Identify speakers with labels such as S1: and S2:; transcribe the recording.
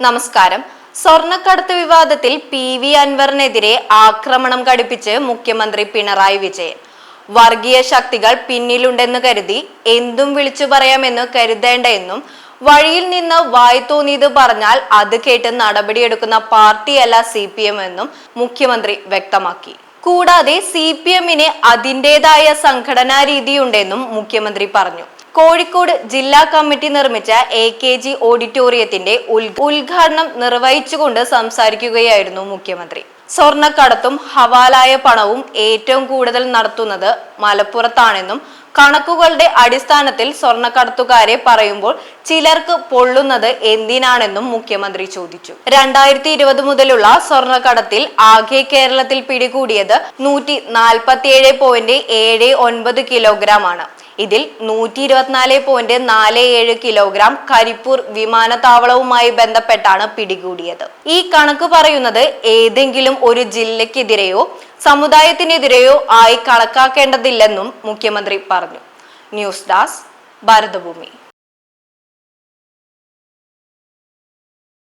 S1: നമസ്കാരം. സ്വർണക്കടത്ത് വിവാദത്തിൽ പി വി അൻവറിനെതിരെ ആക്രമണം ഘടിപ്പിച്ച് മുഖ്യമന്ത്രി പിണറായി വിജയൻ. വർഗീയ ശക്തികൾ പിന്നിലുണ്ടെന്ന് കരുതി എന്തും വിളിച്ചു പറയാമെന്ന് കരുതേണ്ട എന്നും വഴിയിൽ നിന്ന് വായി തോന്നിയത് പറഞ്ഞാൽ അത് കേട്ട് നടപടിയെടുക്കുന്ന പാർട്ടിയല്ല സി പി എം എന്നും മുഖ്യമന്ത്രി വ്യക്തമാക്കി. കൂടാതെ സി പി എമ്മിന് അതിന്റെതായ സംഘടനാ രീതിയുണ്ടെന്നും മുഖ്യമന്ത്രി പറഞ്ഞു. കോഴിക്കോട് ജില്ലാ കമ്മിറ്റി നിർമ്മിച്ച എ കെ ജി ഓഡിറ്റോറിയത്തിന്റെ ഉദ്ഘാടനം നിർവഹിച്ചുകൊണ്ട് സംസാരിക്കുകയായിരുന്നു മുഖ്യമന്ത്രി. സ്വർണക്കടത്തും ഹവാലായ പണവും ഏറ്റവും കൂടുതൽ നടത്തുന്നത് മലപ്പുറത്താണെന്നും കണക്കുകളുടെ അടിസ്ഥാനത്തിൽ സ്വർണക്കടത്തുകാരെ പറയുമ്പോൾ ചിലർക്ക് പൊള്ളുന്നത് എന്തിനാണെന്നും മുഖ്യമന്ത്രി ചോദിച്ചു. രണ്ടായിരത്തി ഇരുപത് മുതലുള്ള സ്വർണക്കടത്തിൽ ആകെ കേരളത്തിൽ പിടികൂടിയത് നൂറ്റി നാൽപ്പത്തിയേഴ് പോയിന്റ് ഏഴ് ഒൻപത് കിലോഗ്രാം ആണ്. ഇതിൽ നൂറ്റി ഇരുപത്തിനാല് പോയിന്റ് നാല് ഏഴ് കിലോഗ്രാം കരിപ്പൂർ വിമാനത്താവളവുമായി ബന്ധപ്പെട്ടാണ് പിടികൂടിയത്. ഈ കണക്ക് പറയുന്നത് ഏതെങ്കിലും ഒരു ജില്ലയ്ക്കെതിരെയോ സമുദായത്തിനെതിരെയോ ആയി കണക്കാക്കേണ്ടതില്ലെന്നും മുഖ്യമന്ത്രി പറഞ്ഞു. News desk Bharatabhoomi.